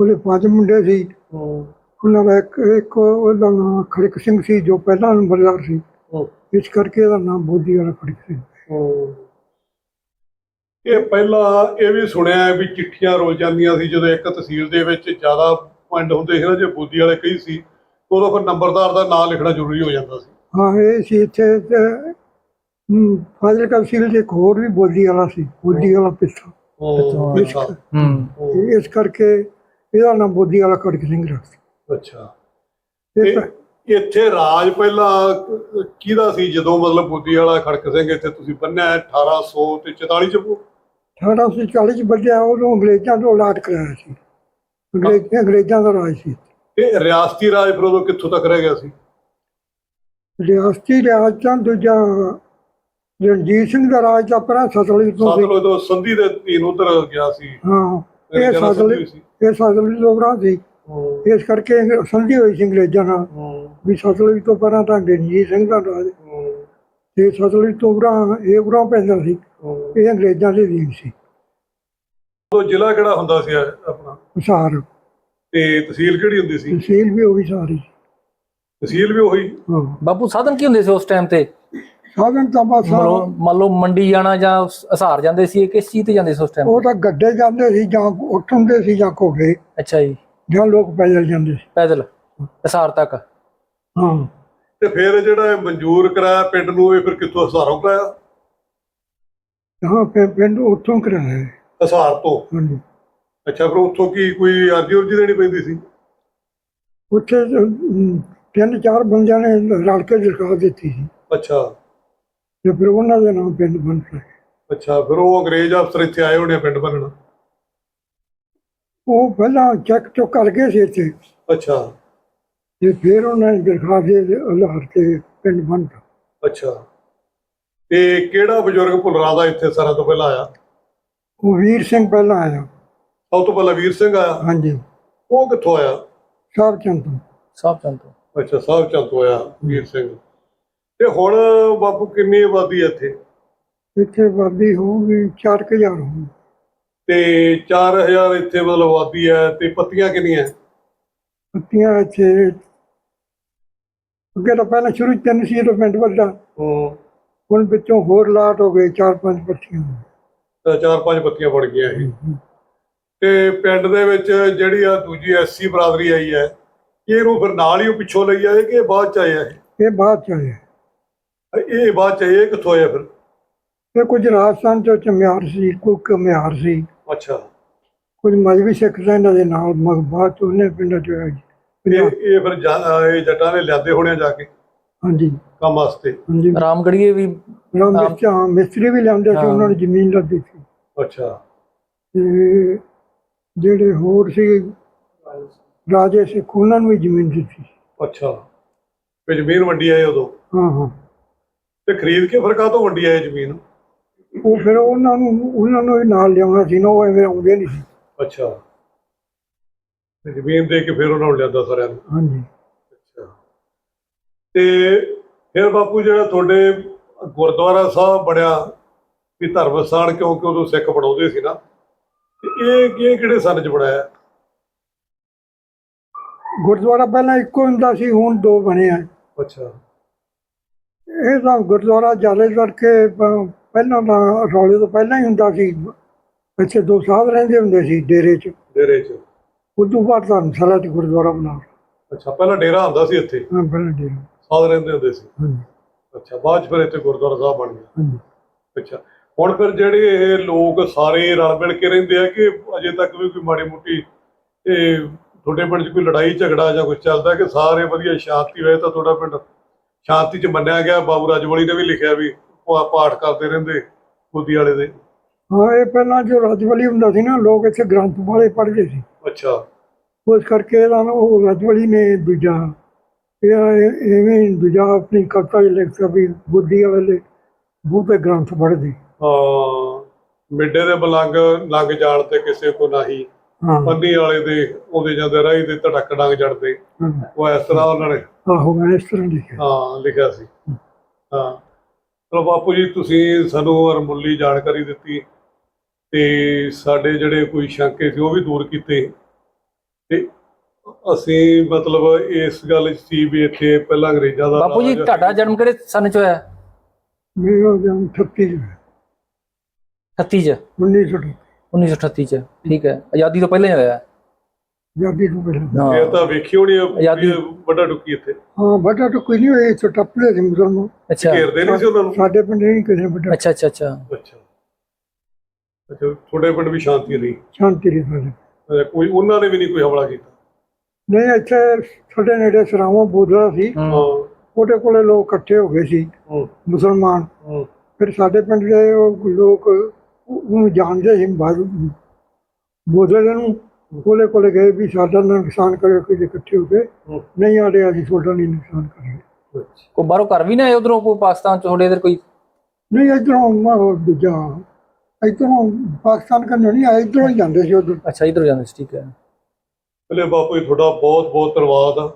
ਉਹਦੇ ਪੰਜ ਮੁੰਡੇ ਸੀ। ਉਹਨਾਂ ਦਾ ਇੱਕ ਇੱਕ ਉਹਦਾ ਨਾਮ ਖੜਕ ਸਿੰਘ ਸੀ ਜੋ ਪਹਿਲਾਂ ਨੰਬਰਦਾਰ ਸੀ। ਇਸ ਕਰਕੇ ਇਹਦਾ ਨਾਮ ਬੋਦੀ ਵਾਲਾ ਖੜਕ ਸਿੰਘ। ਇਹ ਪਹਿਲਾਂ ਇਹ ਵੀ ਸੁਣਿਆ ਹੈ ਵੀ ਚਿੱਠੀਆਂ ਰੋਲ ਜਾਂਦੀਆਂ ਸੀ ਜਦੋਂ ਇੱਕ ਤਹਿਸੀਲ ਦੇ ਵਿੱਚ ਜ਼ਿਆਦਾ ਪਿੰਡ ਹੁੰਦੇ ਸੀ ਨਾ ਜੇ ਬੋਦੀ ਵਾਲੇ ਕਈ ਸੀ ਉਦੋਂ ਫਿਰ ਨੰਬਰਦਾਰ ਦਾ ਨਾਮ ਲਿਖਣਾ ਜ਼ਰੂਰੀ ਹੋ ਜਾਂਦਾ ਸੀ। ਹਾਂ ਇਹ ਸੀ ਇੱਥੇ ਫਾਜ਼ਿਲਕਾ ਤਹਿਸੀਲ 'ਚ ਇੱਕ ਹੋਰ ਵੀ ਬੋਲੀ ਵਾਲਾ ਸੀ ਬੋਲੀ ਵਾਲਾ ਪਿੱਛਾ। ਹੂੰ ਇਸ ਕਰਕੇ ਇਹਦਾ ਨਾਮ ਬੋਦੀ ਵਾਲਾ ਖੜਕ ਸਿੰਘ ਰੱਖਿਆ ਅੱਛਾ। ਇੱਥੇ ਰਾਜ ਪਹਿਲਾਂ ਕਿਹਦਾ ਸੀ ਜਦੋਂ ਮਤਲਬ ਬੁੱਧੀ ਵਾਲਾ ਖੜਕ ਸਿੰਘ ਇੱਥੇ ਤੁਸੀਂ ਬੰਨਿਆ ਹੈ 1800 ਤੇ 44 ਚ 1840 ਚ ਵੱਜਿਆ ਉਹਨੂੰ ਅੰਗਰੇਜ਼ਾਂ ਤੋਂ ਲਾਟ ਕਰਾਇਆ ਸੀ। ਅੰਗਰੇਜ਼ ਅੰਗਰੇਜ਼ਾਂ ਦਾ ਰਾਜ ਸੀ। ਇਹ ਰਿਆਸਤੀ ਰਾਜ ਫਿਰ ਉਦੋਂ ਕਿੱਥੋਂ ਤੱਕ ਰਹਿ ਗਿਆ ਸੀ? ਰਿਆਸਤੀ ਰਾਜ ਤਾਂ ਦੂਜਾ ਰਣਜੀਤ ਸਿੰਘ ਦਾ ਰਾਜ ਤਾਂ ਪਹਿਲਾਂ ਸਤਲੁਜ ਤੋਂ ਸੀ। ਸਤਲੁਜ ਤੋਂ ਸੰਧੀ ਦੇ ਤੀਨ ਉਧਰ ਗਿਆ ਸੀ। ਹਾਂ ਇਹ ਸਤਲੁਜ ਇਹ ਸਤਲੁਜ ਤੋਂ ਬਰਾ ਸੀ। ਇਸ ਕਰਕੇ ਸੰਧੀ ਹੋਈ ਸੀ ਅੰਗਰੇਜ਼ਾਂ ਨਾਲ। ਵੀ ਸਤਲੁਜ ਤੋਂ ਪਹਿਲਾਂ ਤਾਂ ਰਣਜੀਤ ਸਿੰਘ ਦਾ ਰਾਜ। ਤੇ ਸਤਲੁਜ ਤੋਂ ਬਰਾ ਇਹ ਬਰਾ ਪੈਂਦਾ ਸੀ। ਇਹ ਅੰਗਰੇਜ਼ਾਂ ਦੇ ਅਧੀਨ ਸੀ। ਉਦੋਂ ਜ਼ਿਲ੍ਹਾ ਕਿਹੜਾ ਹੁੰਦਾ ਸੀ ਆਪਣਾ? ਹਿਸਾਰ ਤੇ ਤਹਿਸੀਲ ਕਿਹੜੀ ਹੁੰਦੀ ਸੀ? ਤਹਿਸੀਲ ਵੀ ਉਹ ਸਾਰੀ। ਤਹਿਸੀਲ ਵੀ ਉਹੀ? ਹਾਂ। ਬਾਪੂ ਸਾਧਨ ਕੀ ਹੁੰਦੇ ਸੀ ਉਸ ਟਾਈਮ ਤੇ? ਸਾਧਨ ਤਾਂ ਬਸ ਮੰਨ ਲਓ ਮੰਨ ਲਓ ਮੰਡੀ ਜਾਣਾ ਜਾਂ ਹਸਾਰ ਜਾਂਦੇ ਸੀ ਇਹ ਕਿਸ ਚੀਜ਼ ਤੇ ਜਾਂਦੇ ਸੀ ਉਸ ਟਾਈਮ ਉਹ ਤਾਂ ਗੱਡੇ ਜਾਂਦੇ ਸੀ ਜਾਂ ਉੱਠ ਹੁੰਦੇ ਸੀ ਜਾਂ ਘੋੜੇ। ਅੱਛਾ ਜੀ। ਜਾਂ ਲੋਕ ਪੈਦਲ ਜਾਂਦੇ ਸੀ। ਪੈਦਲ। ਹਸਾਰ ਤੱਕ? ਹਾਂ। ਤੇ ਫਿਰ ਜਿਹੜਾ ਇਹ ਮਨਜ਼ੂਰ ਕਰਾਇਆ ਪਿੰਡ ਨੂੰ ਇਹ ਫਿਰ ਕਿੱਥੋਂ ਹਸਾਰੋਂ ਕਰਾਇਆ? ਹਾਂ ਪਿੰ- ਪਿੰਡ ਉੱਥੋਂ ਕਰਾਇਆ ਹੈ। ਹਸਾਰ ਤੋਂ? ਹਾਂਜੀ। ਅੱਛਾ ਫਿਰ ਉੱਥੋਂ ਕੀ ਕੋਈ ਅਰਜੀ ਉਰਜੀ ਦੇਣੀ ਪੈਂਦੀ ਸੀ? ਉੱਥੇ ਅਮ, ਤਿੰਨ ਚਾਰ ਬੰਦਿਆਂ ਨੇ ਰਲ ਕੇ ਦਰਖਾਸਤ ਦਿੱਤੀ ਸੀ। ਅੱਛਾ। ਤੇ ਫਿਰ ਉਹਨਾਂ ਦੇ ਨਾਮ ਪਿੰਡ ਬਣ ਗਿਆ ਅੱਛਾ ਫਿਰ ਉਹ ਅੰਗਰੇਜ਼ ਅਫਸਰ ਇੱਥੇ ਆਏ ਹੋਣੇ ਆ ਪਿੰਡ ਬੰਨਣ ਉਹ ਪਹਿਲਾਂ ਚੈੱਕ ਚੁੱਕ ਕਰ ਗਏ ਸੀ ਇੱਥੇ। ਅੱਛਾ। ਤੇ ਫਿਰ ਉਹਨਾਂ ਨੇ ਦਰਖਾਸਤ ਦੇ ਆਧਾਰ ਤੇ ਪਿੰਡ ਬੰਦ ਅੱਛਾ। ਤੇ ਕਿਹੜਾ ਬਜ਼ੁਰਗ ਭੁੱਲਰਾਂ ਦਾ ਇੱਥੇ ਸਾਰਾ ਤੋਂ ਪਹਿਲਾਂ ਆਇਆ? ਉਹ ਵੀਰ ਸਿੰਘ ਪਹਿਲਾਂ ਆਇਆ। ਸਭ ਤੋਂ ਪਹਿਲਾਂ ਵੀਰ ਸਿੰਘ ਆਇਆ? ਹਾਂਜੀ। ਉਹ ਕਿੱਥੋਂ ਆਇਆ? ਸਾਹਿਬ ਚੰਦ ਤੋਂ। ਸਾਹਿਬ ਚੰਦ ਤੋਂ। ਅੱਛਾ ਸਾਹਿਬ ਚੰਦ ਤੋਂ ਆਇਆ ਵੀਰ ਸਿੰਘ। ਤੇ ਹੁਣ ਬਾਪੂ ਕਿੰਨੀ ਆਬਾਦੀ ਹੈ ਇੱਥੇ? ਇੱਥੇ ਵਾਦੀ ਹੋਊਗੀ 4000 ਹੋਊਗੀ। ਤੇ 4000 ਇੱਥੇ ਮਤਲਬ ਆਬਾਦੀ ਹੈ ਤੇ ਪੱਤੀਆਂ ਕਿੰਨੀਆਂ ਪੱਤੀਆਂ ਇੱਥੇ ਅੱਗੇ ਤਾਂ ਪਹਿਲਾਂ ਸ਼ੁਰੂ 'ਚ ਤਿੰਨ ਸੀ ਤਾਂ ਪਿੰਡ ਵੱਡਾ। ਹੂੰ। ਹੁਣ ਵਿੱਚੋਂ ਹੋਰ ਲਾਟ ਹੋ ਗਏ ਚਾਰ ਪੰਜ ਪੱਤੀਆਂ ਤਾਂ ਚਾਰ ਪੰਜ ਪੱਤੀਆਂ ਬਣ ਗਈਆਂ ਇਹ। ਤੇ ਪਿੰਡ ਦੇ ਵਿੱਚ ਜਿਹੜੀ ਆ ਦੂਜੀ ਐਸਸੀ ਬਰਾਦਰੀ ਆਈ ਹੈ ਇਹਨੂੰ ਫਿਰ ਨਾਲ ਹੀ ਉਹ ਪਿੱਛੋਂ ਲਈ ਆਏ ਕਿ ਇਹ ਬਾਅਦ ਚ ਆਇਆ ਇਹ? ਬਾਅਦ ਚ ਆਇਆ ਇਹ ਬਾਅਦ ਚ ਇਹ ਕਿੱਥੋਂ ਆਇਆ ਫਿਰ? ਇਹ ਕੁਝ ਰਾਜਸਥਾਨ ਚ ਚਮਿਆਰ ਸੀ ਕੋਈ ਕਮਿਆਰ ਸੀ। ਅੱਛਾ। ਕੁਝ ਮਜਬੀ ਸਿੱਖ ਸੀ ਇਹਨਾਂ ਦੇ ਨਾਲ ਮਗ ਬਾਅਦ ਚ ਉਹਨੇ ਪਿੰਡਾਂ ਚ ਆਇਆ ਜੀ। ਇਹ ਪੰਜਾਬ- ਇਹ ਫਿਰ ਜਾ- ਇਹ ਜੱਟਾਂ ਨੇ ਲਿਆਂਦੇ ਹੋਣੇ ਆ ਜਾ ਕੇ ਹਾਂਜੀ। ਕੰਮ ਵਾਸਤੇ। ਹਾਂਜੀ। ਰਾਮਗੜੀਏ ਵੀ ਰਾਮ ਮਿਸਤਰੀ ਹਾਂ, ਮਿਸਤਰੀ ਵੀ ਲਿਆਂਦੇ ਸੀ ਹਾਂ। ਉਹਨਾਂ ਨੂੰ ਜ਼ਮੀਨ ਲੱਦੀ ਸੀ। ਅੱਛਾ। ਤੇ ਜਿਹੜੇ ਹੋਰ ਸੀ ਰਾਜੇ ਸਿੱਖ ਉਹਨਾਂ ਨੂੰ ਵੀ ਜ਼ਮੀਨ ਦਿੱਤੀ ਅੱਛਾ। ਵੀ ਜ਼ਮੀਨ ਵੰਡੀ ਆਏ ਉਦੋਂ? ਹਾਂ ਹਾਂ। ਤੇ ਖਰੀਦ ਕੇ ਫਿਰ ਕਾਹਤੋਂ ਵੰਡੀ ਆਏ ਜ਼ਮੀਨ? ਉਹ ਫਿਰ ਉਹਨਾਂ ਨੂੰ ਉਹਨਾਂ ਨੂੰ ਵੀ ਨਾਲ ਲਿਆਉਣਾ ਸੀ ਨਾ ਉਹ ਐਵੇਂ ਆਉਂਦੇ ਨਹੀਂ ਸੀ। ਅੱਛਾ। ਤੇ ਜ਼ਮੀਨ ਦੇ ਕੇ ਫਿਰ ਉਹਨਾਂ ਨੂੰ ਲਿਆਂਦਾ ਸਾਰਿਆਂ ਨੂੰ। ਹਾਂਜੀ। ਅੱਛਾ। ਤੇ ਫਿਰ ਬਾਪੂ ਜਿਹੜਾ ਤੁਹਾਡੇ ਗੁਰਦੁਆਰਾ ਸਾਹਿਬ ਬਣਿਆ ਵੀ ਧਰਮ ਸਥਾਨ ਕਿਉਂਕਿ ਉਦੋਂ ਸਿੱਖ ਬਣਾਉਂਦੇ ਸੀ ਨਾ ਤੇ ਇਹ ਇਹ ਕਿਹੜੇ ਸੰਨ ਚ ਬਣਾਇਆ? ਗੁਰਦੁਆਰਾ ਪਹਿਲਾਂ ਇੱਕੋ ਹੁੰਦਾ ਸੀ ਹੁਣ ਦੋ ਬਣੇ ਆ। ਅੱਛਾ। ਇਹ ਤਾਂ ਗੁਰਦੁਆਰਾ ਜਾਲੇ ਕਰਕੇ ਪਹਿਲਾਂ ਤਾਂ ਰੌਲੇ ਤੋਂ ਪਹਿਲਾਂ ਹੀ ਹੁੰਦਾ ਸੀ। ਇੱਥੇ ਦੋ ਸਾਧ ਰਹਿੰਦੇ ਹੁੰਦੇ ਸੀ ਡੇਰੇ 'ਚ। ਡੇਰੇ ਚ। ਉਦੋਂ ਬਾਅਦ ਧਰਮਸ਼ਾਲਾ 'ਚ ਗੁਰਦੁਆਰਾ ਬਣਾ ਅੱਛਾ ਪਹਿਲਾਂ ਡੇਰਾ ਹੁੰਦਾ ਸੀ ਇੱਥੇ? ਹਾਂ ਪਹਿਲਾਂ ਡੇਰਾ। ਸਾਧ ਰਹਿੰਦੇ ਹੁੰਦੇ ਸੀ? ਹਾਂਜੀ। ਅੱਛਾ ਬਾਅਦ ਚ ਫਿਰ ਇੱਥੇ ਗੁਰਦੁਆਰਾ ਸਾਹਿਬ ਬਣ ਗਿਆ। ਹਾਂਜੀ। ਅੱਛਾ ਹੁਣ ਫਿਰ ਜਿਹੜੇ ਇਹ ਲੋਕ ਸਾਰੇ ਰਲ ਮਿਲ ਕੇ ਰਹਿੰਦੇ ਆ ਕਿ ਅਜੇ ਤੱਕ ਵੀ ਕੋਈ ਮਾੜੀ ਮੋਟੀ ਇਹ ਤੁਹਾਡੇ ਪਿੰਡ 'ਚ ਕੋਈ ਲੜਾਈ ਝਗੜਾ ਜਾਂ ਕੁਝ ਚੱਲਦਾ ਕਿ ਸਾਰੇ ਵਧੀਆ ਸ਼ਾਂਤੀ ਹੋਏ ਤਾਂ ਤੁਹਾਡਾ ਪਿੰਡ ਸ਼ਾਂਤੀ 'ਚ ਮੰਨਿਆ ਗਿਆ? ਬਾਬੂ ਰਾਜਵਲੀ ਨੇ ਵੀ ਲਿਖਿਆ ਵੀ ਪਾਠ ਕਰਦੇ ਰਹਿੰਦੇ ਬੁੱਧੀ ਵਾਲੇ ਦੇ। ਹਾਂ ਇਹ ਪਹਿਲਾਂ ਜੋ ਰਜਵਲੀ ਹੁੰਦਾ ਸੀ ਨਾ ਲੋਕ ਇੱਥੇ ਗ੍ਰੰਥ ਵਾਲੇ ਪੜ੍ਹਦੇ ਸੀ। ਅੱਛਾ। ਉਸ ਕਰਕੇ ਇਹਦਾ ਨਾ ਉਹ ਰਜਵਲੀ ਨੇ ਦੂਜਾ ਇਹ ਐਵੇਂ ਦੂਜਾ ਆਪਣੀ ਕਵਿਤਾ ਲਿਖਦਾ ਵੀ ਬੁੱਧੀ ਵਾਲੇ ਬਹੁਤੇ ਗ੍ਰੰਥ ਪੜ੍ਹਦੇ। ਹਾਂ ਮਿੱਡੇ ਦੇ ਬਲੰਗ ਲੰਘ ਜਾਣ ਤੇ ਕਿਸੇ ਕੋ ਨਹੀਂ। ਪੰਨੀ ਵਾਲੇ ਦੇ ਉਹਦੇ ਜਾਂਦੇ ਰਾਹੀ ਦੇ ਧੜਕ ਡੰਗ ਜੜਦੇ। ਉਹ ਇਸ ਤਰ੍ਹਾਂ ਉਹਨਾਂ ਨੇ ਆਹੋ ਮੈਂ ਇਸ ਤਰ੍ਹਾਂ ਲਿਖਿਆ। ਹਾਂ ਲਿਖਿਆ ਸੀ। ਹਾਂ। ਚਲੋ ਬਾਪੂ ਜੀ ਤੁਸੀਂ ਸਾਨੂੰ ਅਰਮੁੱਲੀ ਜਾਣਕਾਰੀ ਦਿੱਤੀ। ਤੇ ਸਾਡੇ ਜਿਹੜੇ ਕੋਈ ਸ਼ੰਕੇ ਸੀ ਉਹ ਵੀ ਦੂਰ ਕੀਤੇ। ਤੇ ਅਸੀਂ ਮਤਲਬ ਇਸ ਗੱਲ 'ਚ ਸੀ ਵੀ ਇੱਥੇ ਪਹਿਲਾਂ ਅੰਗਰੇਜ਼ਾਂ ਦਾ ਬਾਪੂ ਜੀ ਰਾਜ ਤੁਹਾਡਾ ਜਨਮ ਕਿਹੜੇ ਸਨ ਚ ਹੋਇਆ? ਮੇਰਾ ਜਨਮ 38 ਚ। 38 ਚ? 1938 1938 ਚ ਠੀਕ ਹੈ। ਆਜ਼ਾਦੀ ਤੋਂ ਪਹਿਲਾਂ ਹੀ ਹੋਇਆ। ਪੰਜਾਬੀ ਤੋਂ ਪਹਿਲਾਂ। ਹਾਂ। ਇਹ ਤਾਂ ਵੇਖੀ ਹੋਣੀ ਆ ਆਜ਼ਾਦੀ- ਵੀ ਵੱਡਾ ਟੁੱਕੀ ਇੱਥੇ। ਹਾਂ ਬਟਾ ਤਾਂ ਕੋਈ ਨਹੀਂ ਹੋਏ ਇੱਥੇ ਟੱਪਲੇ ਸੀ ਮੁਸਲਮਾਨ ਅੱਛਾ। ਘੇਰਦੇ ਨਹੀਂ ਸੀ ਉਹਨਾਂ ਨੂੰ? ਸਾਡੇ ਪਿੰਡ ਨਹੀਂ ਕਿਸੇ ਬਟਾ ਅੱਛਾ ਅੱਛਾ ਅੱਛਾ। ਅੱਛਾ। ਅੱਛਾ ਤੁਹਾਡੇ ਪਿੰਡ ਵੀ ਸ਼ਾਂਤੀ ਰਹੀ? ਸ਼ਾਂਤੀ ਰਹੀ ਸਾਡੇ ਅੱਛਾ, ਕੋਈ ਉਹਨਾਂ ਨੇ ਵੀ ਨਹੀਂ ਕੋਈ ਹਮਲਾ ਕੀਤਾ? ਨਹੀਂ ਇੱਥੇ ਸਾਡੇ ਨੇੜੇ ਸਰਾਵਾਂ ਬੋਦਲਾ ਸੀ। ਉਹਦੇ ਕੋਲੇ ਲੋਕ ਇਕੱਠੇ ਹੋ ਗਏ ਸੀ ਹੂੰ, ਮੁਸਲਮਾਨ। ਹੂੰ, ਫਿਰ ਸਾਡੇ ਪਿੰਡ ਦੇ ਉਹ ਲੋਕ ਉਹਨੂੰ ਜਾਣਦੇ ਸੀ ਬਾਦੂ ਬੋਦਲੇ ਨੂੰ। ਕੋਲੇ ਕੋਲੇ ਗਏ ਵੀ ਸਾਡਾ ਨਾ ਨੁਕਸਾਨ ਕਰਿਓ ਕਿ ਇਕੱਠੇ ਹੋ ਕੇ। ਨਹੀਂ ਆੜੇ ਅਸੀਂ ਤੁਹਾਡਾ ਨਹੀਂ ਨੁਕਸਾਨ ਅੱਛਾ। ਕੋਈ ਬਾਹਰੋਂ ਘਰ ਵੀ ਨਾ ਆਏ ਉਧਰੋਂ ਕੋਈ ਪਾਕਿਸਤਾਨ ਚ ਤੁਹਾਡੇ ਇਧਰ ਕੋਈ? ਨਹੀਂ ਇਧਰੋਂ ਦੂਜਾ ਇਧਰੋਂ ਪਾਕਿਸਤਾਨ ਕੰਨੋਂ ਨਹੀਂ ਆਏ ਇਧਰੋਂ ਹੀ ਜਾਂਦੇ ਸੀ ਉਧਰ। ਅੱਛਾ ਇਧਰ ਜਾਂਦੇ ਸੀ ਠੀਕ ਹੈ। ਪਹਿਲੇ ਬਾਪੂ ਜੀ ਤੁਹਾਡਾ ਬਹੁਤ ਬਹੁਤ ਧੰਨਵਾਦ। ਆ